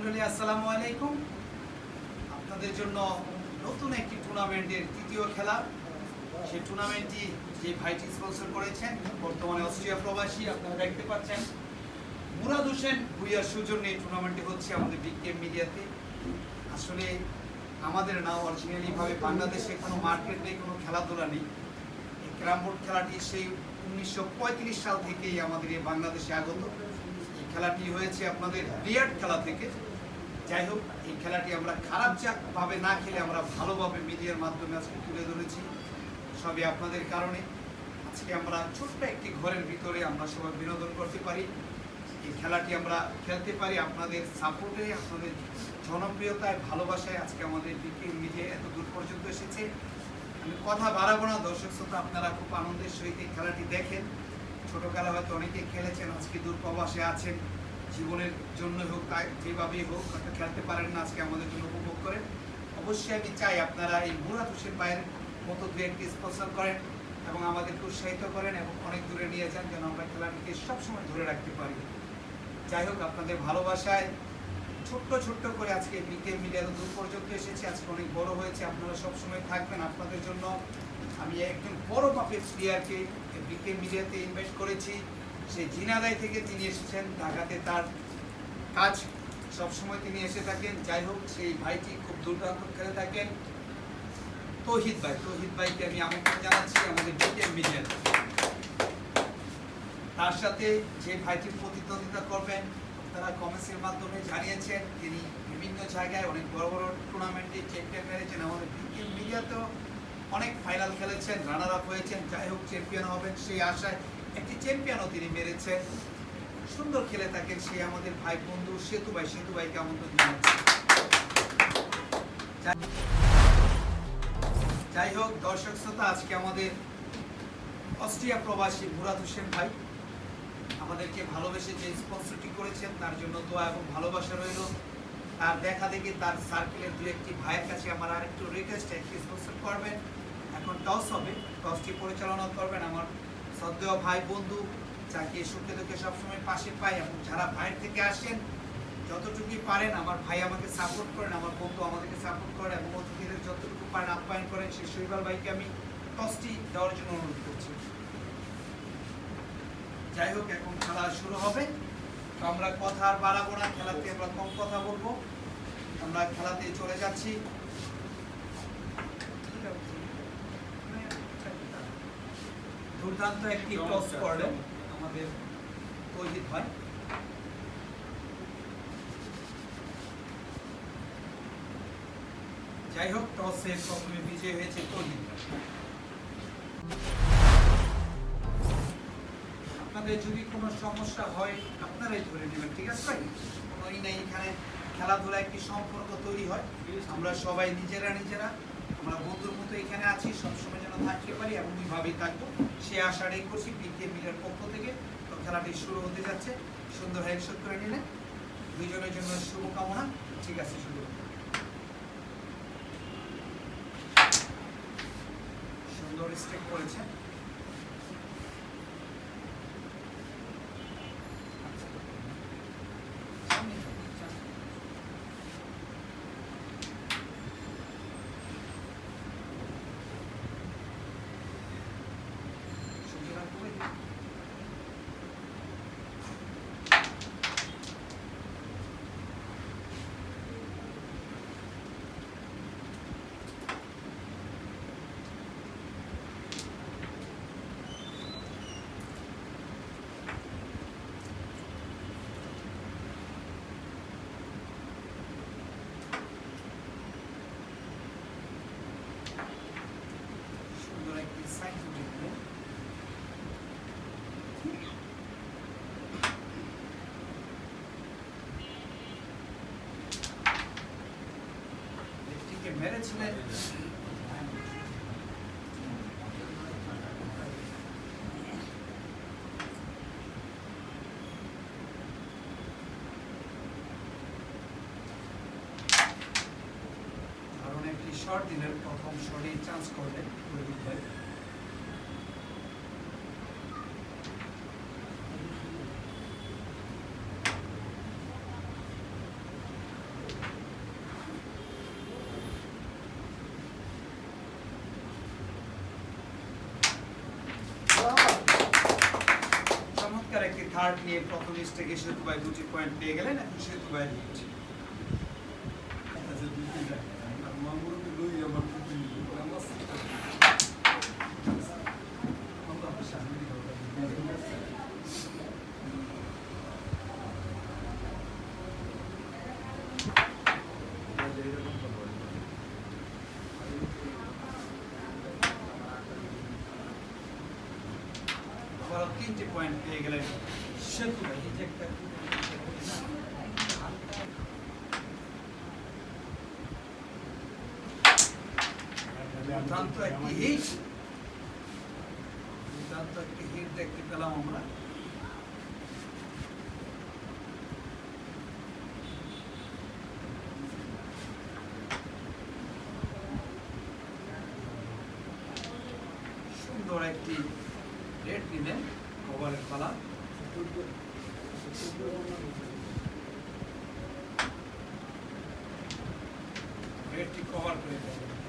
মন্ডলী, আসসালামু আলাইকুম। আপনাদের জন্য নতুন একটি টুর্নামেন্টের তৃতীয় খেলা। সেই টুর্নামেন্টটি যে ভাইটি স্পন্সর করেছেন, বর্তমানে অস্ট্রিয়া প্রবাসী, আপনারা দেখতে পাচ্ছেন। মুরাদ হোসেন ভুইয়ার সৌজন্যে এই টুর্নামেন্টটি হচ্ছে আমাদের বিকেএম মিডিয়াতে। আসলে আমাদের না অরিজিনালি ভাবে বাংলাদেশে কোনো মার্কেট নেই, কোনো খেলাধুলা নেই। এই ক্যারাম বোর্ড খেলাটি সেই উনিশশো পঁয়ত্রিশ সাল থেকেই আমাদের এই বাংলাদেশে আগত। খেলাটি হয়েছে আপনাদের বিয়ার্ড খেলা থেকে। যাই হোক, এই খেলাটি আমরা খারাপ যা- ভাবে না খেলে আমরা ভালোভাবে মিডিয়ার মাধ্যমে আজকে তুলে ধরেছি। সবই আপনাদের কারণে। আজকে আমরা ছোট্ট একটি ঘরের ভিতরে আমরা সবাই বিনোদন করতে পারি। এই খেলাটি আমরা খেলতে পারি আপনাদের সাপোর্টে আপনাদের জনপ্রিয়তায়, ভালোবাসায়। আজকে আমাদের বিকে মিডিয়া এত দূর পর্যন্ত এসেছে। আমি কথা বাড়াবো না। দর্শক শ্রোতা, আপনারা খুব আনন্দের সহিত এই খেলাটি দেখেন। ছোটবেলা হয়তো অনেকেই খেলেছেন, আজকে দূর প্রবাসে আছেন। জীবনের জন্য হোক, তাই যেভাবেই হোক, হয়তো খেলতে পারেন না, আজকে আমাদের জন্য উপভোগ করেন। অবশ্যই আমি চাই আপনারা এই মুরাদ হোসেন ভাইয়ের মতো দু একটি স্পন্সর করেন এবং আমাদেরকে উৎসাহিত করেন এবং অনেক দূরে নিয়ে যান যেন আমরা খেলাটিকে সবসময় ধরে রাখতে পারি। যাই হোক, আপনাদের ভালোবাসায় ছোট্ট ছোট্ট করে আজকে বিকে মিডিয়া দূর পর্যন্ত এসেছে। আজকে অনেক বড় হয়েছে, আপনারা সবসময় থাকবেন আপনাদের জন্য। আমি একজন বড় মাপের প্লেয়ারকে বিকে মিডিয়াতে ইনভেস্ট করেছি। সেই জিনাদাই থেকে তিনি এসেছেন, ঢাকাতে তার কাজ সবসময় তিনি এসে থাকেন। যাই হোক, সেই ভাইটি খুব দুর্দান্ত খেলে থাকেন। তৌহিদ ভাই, তৌহিদ ভাইকে আমি আমন্ত্রণ জানাচ্ছি আমাদের বিকে মিডিয়াতে তার সাথে যে ভাইটি প্রতিদ্বন্দ্বিতা করবেন, তারা কমেন্টসের মাধ্যমে জানিয়েছেন, তিনি বিভিন্ন জায়গায় অনেক বড় বড় টুর্নামেন্টে চ্যাম্পিয়ন মেরেছেন। আমাদের বিকেল মিডিয়াতেও অনেক ফাইনাল খেলেছেন রানার আপ হয়েছেন, যাই হোক চ্যাম্পিয়ন হবেন সেই আশায় একটি চ্যাম্পিয়নও তিনি মেরেছেন। সুন্দর খেলে থাকেন সে আমাদের ভাই বন্ধু সেতু ভাই। সেতু ভাইকে আমন্ত্রণ জানাচ্ছি যাই- হোক, দর্শক শ্রোতা, আজকে আমাদের অস্ট্রিয়া প্রবাসী মুরাদ হোসেন ভাই আমাদেরকে ভালোবেসে যে স্পন্সরটি করেছেন, তার জন্য দোয়া এবং ভালোবাসা রইল। তার দেখা দেখি তার সার্কেলের দু একটি ভাইয়ের কাছে আমার আরেকটু রিকোয়েস্ট একটি স্পন্সর করবেন। এখন টস হবে, টসটি পরিচালনা করবেন আমার শ্রদ্ধেয় ভাই বন্ধু, যাকে সুখে দুঃখে সবসময় পাশে পাই এবং যারা ভাইয়ের থেকে আসেন, যতটুকুই পারেন আমার ভাই আমাকে সাপোর্ট করেন, আমার বন্ধু আমাদেরকে সাপোর্ট করেন এবং অতিথিদের যতটুকু পারেন আপ্যায়ন করেন, সেই শৈবাল ভাইকে আমি টসটি দেওয়ার জন্য অনুরোধ করছি। যাই হোক, এখন খেলা শুরু হবে। তো আমরা কথা আর বাড়াবো না, খেলাতে আমরা কম কথা বলব। আমরা খেলাতে চলে যাচ্ছি। দুর্দান্ত একটি টস করলেন আমাদের তৈহিদ ভাই। যাই হোক টসে প্রথমে বিজয় হয়েছে তৈহিদ আপনাদের যদি কোনো সমস্যা হয় আপনারাই ধরে নেবেন ঠিক আছে ভাই? কোনোই নেই এখানে খেলাধুলা একটি সম্পর্ক তৈরি হয়। আমরা সবাই নিজেরা নিজেরা আমরা বন্ধুর মতো এখানে আছি সবসময় যেন থাকতে পারি এবং এইভাবেই থাকব। সে আশা রেখে করছি বিকে মিলের পক্ষ থেকে খেলাটি শুরু হতে যাচ্ছে। সুন্দর হেডশট করে নিলে দুইজনের জন্য শুভকামনা। ঠিক আছে শুরু সুন্দর স্টেপ করেছে সুন্দর একটি সাইড দেখব লেফটিকে মেরেছিলেন ঈশ্বর দিনের প্রথম শনি চান্স করলেন চমৎকার একটি থার্ড নিয়ে প্রথম স্টেকে সেতু ভাই দুটি পয়েন্ট পেয়ে গেলেন, এখন সেতু ভাই নিয়েছে পয়েন্ট পেয়ে গেলেন সেতু ভাই এই যে একটা দুর্দান্ত একটি হিট। দুর্দান্ত একটি হিট দেখতে পেলাম আমরা। সুন্দর একটি রেড নিলেন ওভারের পালা। রেডটি কভার করে দেবেন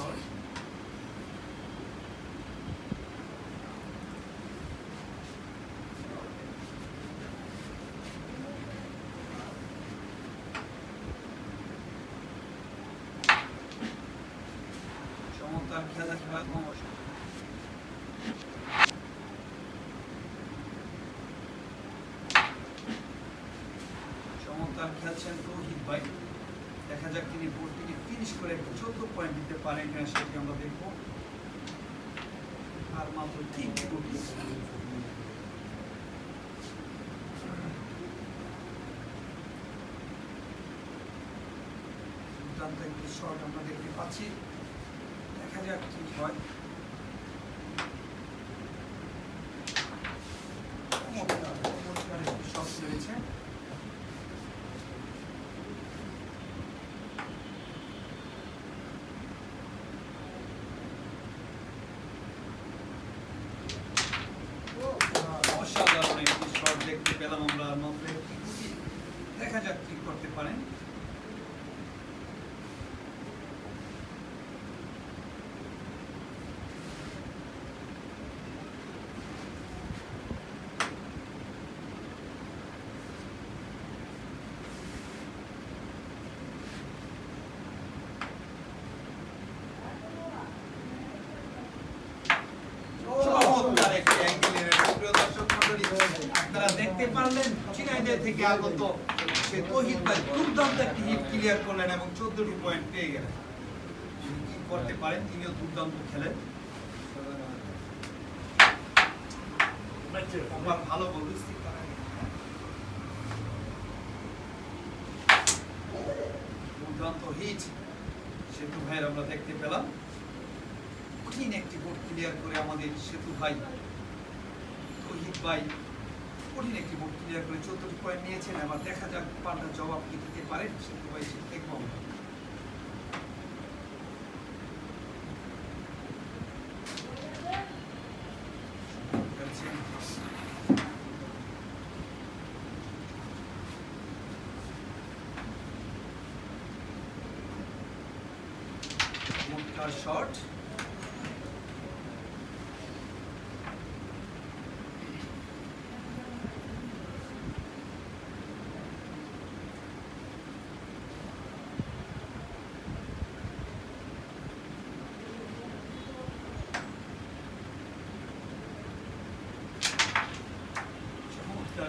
সুন্দর একটি শট চমৎকার খেলা খেলা দেখা যাক তিনি বোর্ডটিকে ফিনিশ করে চোদ্দ পয়েন্ট দিতে পারেন কিনা সেটি আমরা দেখব। আর মাত্র তিনটি কোটি দুর্দান্ত একটি শট আমরা দেখতে পাচ্ছি। দেখা যাক কি হয় চমৎকার চমৎকার একটি শট রয়েছে অসাধারণ একটি শট দেখতে পেলাম আমরা মাত্র একটি গুটি। দেখা যাক কি করতে পারেন চমৎকার একটি অ্যাঙ্গেল এনেছে। প্রিয় দর্শক মণ্ডলী, আপনারা দেখতে পারলেন ঝিনাইদহ থেকে আগত সে তহিদ ভাই দুর্দান্ত একটি হিট ক্লিয়ার করলেন এবং চোদ্দটি পয়েন্ট পেয়ে গেলেন। করতে পারেন? তিনিও দুর্দান্ত খেলেন। ভালো দুর্দান্ত হিট সেতু ভাইয়ের আমরা দেখতে পেলাম। কঠিন একটি বোর্ড ক্লিয়ার করে আমাদের সেতু ভাই, তহিদ ভাই কঠিন একটি ক্লিয়ার করে চোদ্দটি পয়েন্ট নিয়েছেন, এবার দেখা যাক পাল্টা জবাব কি দিতে পারেন সেটা দেখব আমরা।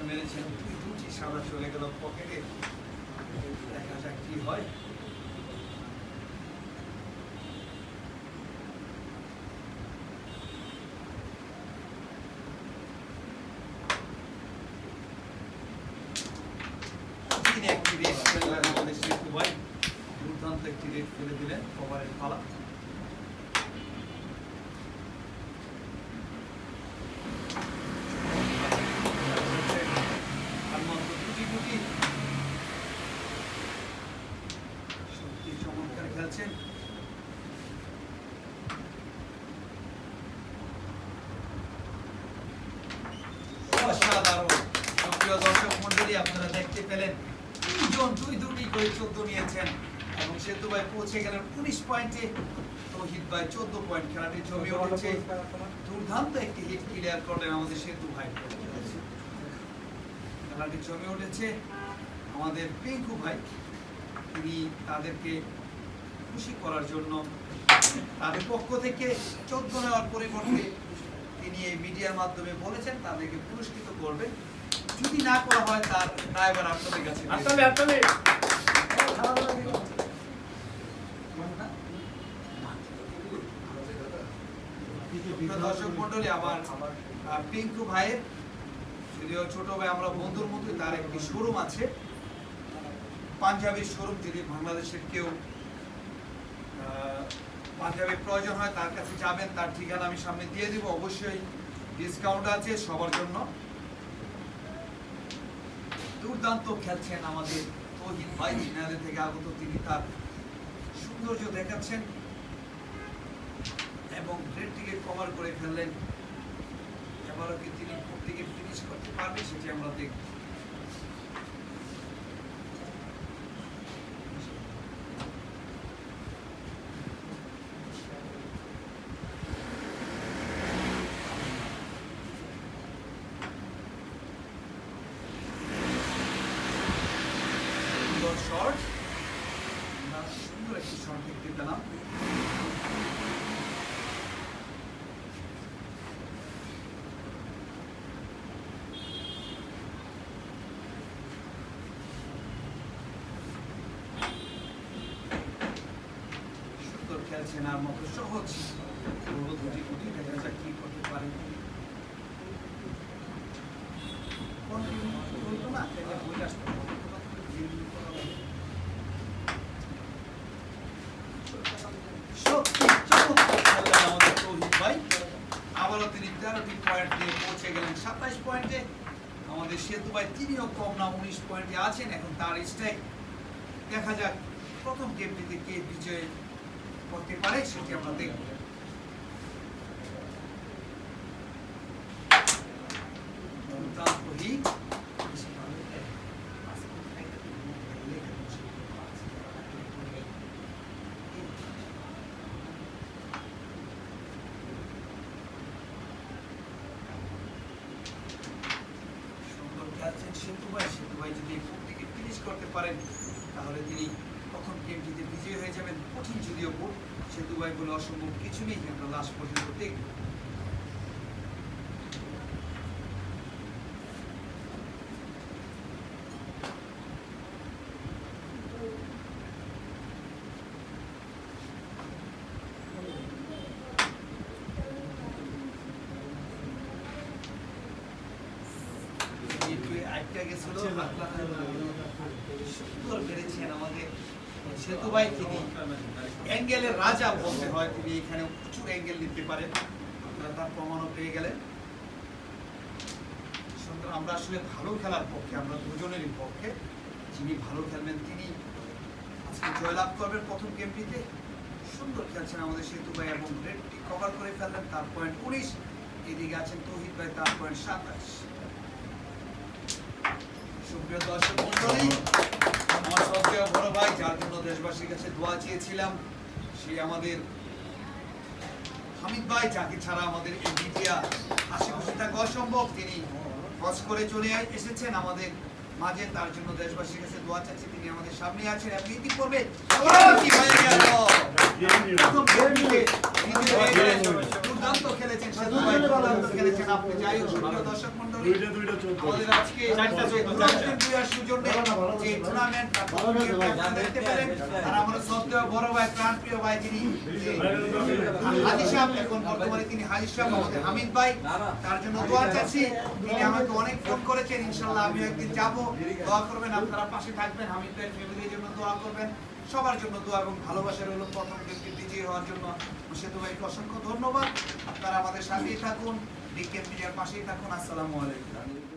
মেরেছেন সাদা চলে গেল পকেটে। দেখা যাক কি হয়। একটি রেট ফেললেন আমাদের ভাই। দুর্দান্ত একটি রেট ফেলে দিলেন কভারের পালা আর মাত্র দুটি গুটি জিততে পেলেন তিনজন দুই দুটি করে চোদ্দ নিয়েছেন এবং সেতু ভাই পৌঁছে গেলেন উনিশ পয়েন্টে। তৌহিদ ভাই চোদ্দ পয়েন্ট খেলাটি জমে উঠেছে। দুর্দান্ত একটি হিট ক্লিয়ার করলেন আমাদের সেতু ভাই। খেলাটি জমে উঠেছে আমাদের পিঙ্কু ভাই। তিনি তাদেরকে খুশি করার জন্য তাদের পক্ষ থেকে চোদ্দ নেওয়ার পরিবর্তে তিনি এই মিডিয়ার মাধ্যমে বলেছেন তাদেরকে পুরস্কৃত করবে যদি না করা হয় তার ড্রাইভার আপনাদের কাছে দর্শক মন্ডলী আমার পিঙ্কু ভাইয়ের যদিও ছোট ভাই আমরা বন্ধুর মতোই তার একটি শোরুম আছে। পাঞ্জাবির শোরুম যদি বাংলাদেশের কেউ আহ, পাঞ্জাবির প্রয়োজন হয় তার কাছে যাবেন তার ঠিকানা আমি সামনে দিয়ে দিব। অবশ্যই ডিসকাউন্ট আছে সবার জন্য। দুর্দান্ত খেলছেন আমাদের তহিদ ভাই থেকে আগত তিনি তার সৌন্দর্য দেখাচ্ছেন। এবং রেডটিকে কভার করে ফেললেন। এবারও কি তিনি থেকে ফিনিশ করতে পারবে সেটি আমরা দেখব। শট আমরা সুন্দর শট দেখতে পেলাম। আর মতো সহজ। বড় দুটি গুটি দেখা যাক কি করতে পারে। Continue বলতো না, তাহলে বই আসতো। সত্যি চমৎকার খেললেন আমাদের আবারও তিনি তেরোটি পয়েন্ট পৌঁছে গেলেন পয়েন্টে আমাদের সেতু ভাই তিনিও কম না উনিশ পয়েন্টে আছেন। এখন তার স্ট্রাইক দেখা যাক প্রথম গেমটিতে কে বিজয় করতে পারে সেটি আমরা দেখব দুর্দান্ত হিট সুন্দর খেলছেন সেতু ভাই সেতু ভাই যদি এই ফুটটিকে ফিনিশ করতে পারেন তাহলে তিনি প্রথম গেমটিতে বিজয়ী হয়ে কঠিন যদিও বোর্ড সেতু ভাই বলে অসম্ভব কিছু নেই আমরা লাস্ট পর্যন্ত দেখব। একটু আটটা গেছিল সুন্দর বেড়েছেন আমাদের। সেতু ভাই তিনি অ্যাঙ্গেলের রাজা বলতে হয়, তিনি এখানে প্রচুর অ্যাঙ্গেল নিতে পারেন। আপনারা তার প্রমাণও পেয়ে গেলেন। আমরা আসলে ভালো খেলার পক্ষে, আমরা দুজনেরই পক্ষে, যিনি ভালো খেলবেন তিনি আজকে জয়লাভ করবেন প্রথম গেমটিতে। সুন্দর খেলছেন আমাদের সেতু ভাই এবং রেডটি কভার করে ফেললেন, তার পয়েন্ট উনিশ। এদিকে আছেন তৌহিদ ভাই, তার পয়েন্ট সাতাশ। সুপ্রিয় দর্শক মন্ডলী আমার সবচেয়ে বড় ভাই যার জন্য দেশবাসীর কাছে দোয়া চেয়েছিলাম সে আমাদের হামিদ ভাই যাকে ছাড়া আমাদের এই মিডিয়া খুশি থাকা অসম্ভব তিনি হজ করে চলে এসেছেন আমাদের মাঝে তার জন্য দেশবাসীর কাছে দোয়া চাচ্ছি তিনি আমাদের সামনে আছেন এবং ইতিপূর্বে কি হয়ে গেল। দুর্দান্ত খেলেছেন ভাই দুর্দান্ত খেলেছেন আপনি। যাই হোক সুপ্রিয় দর্শক মন্ডলী আমাদের আজকে দুইয়ার যে টুর্নামেন্ট দেখতে পেলেন। আর আমার বড় ভাই প্রাণপ্রিয় ভাই যিনি হাজি সাহেব এখন বর্তমানে তিনি হাজি সাহেব আমাদের হামিদ ভাই। তার জন্য দোয়া চাচ্ছি। তিনি আমাকে অনেক ফোন করেছেন ইনশাল্লাহ আমি একদিন যাব। দোয়া করবেন আপনারা পাশে থাকবেন। হামিদ ভাইয়ের ফ্যামিলির জন্য দোয়া করবেন। সবার জন্য দোয়া এবং ভালোবাসা রইল প্রথম বিজয়ী হওয়ার জন্য সেতু ভাইকে অসংখ্য ধন্যবাদ। আপনারা আমাদের সাথেই থাকুন ডিকে মিডিয়ার পাশেই থাকুন। আসসালামু আলাইকুম।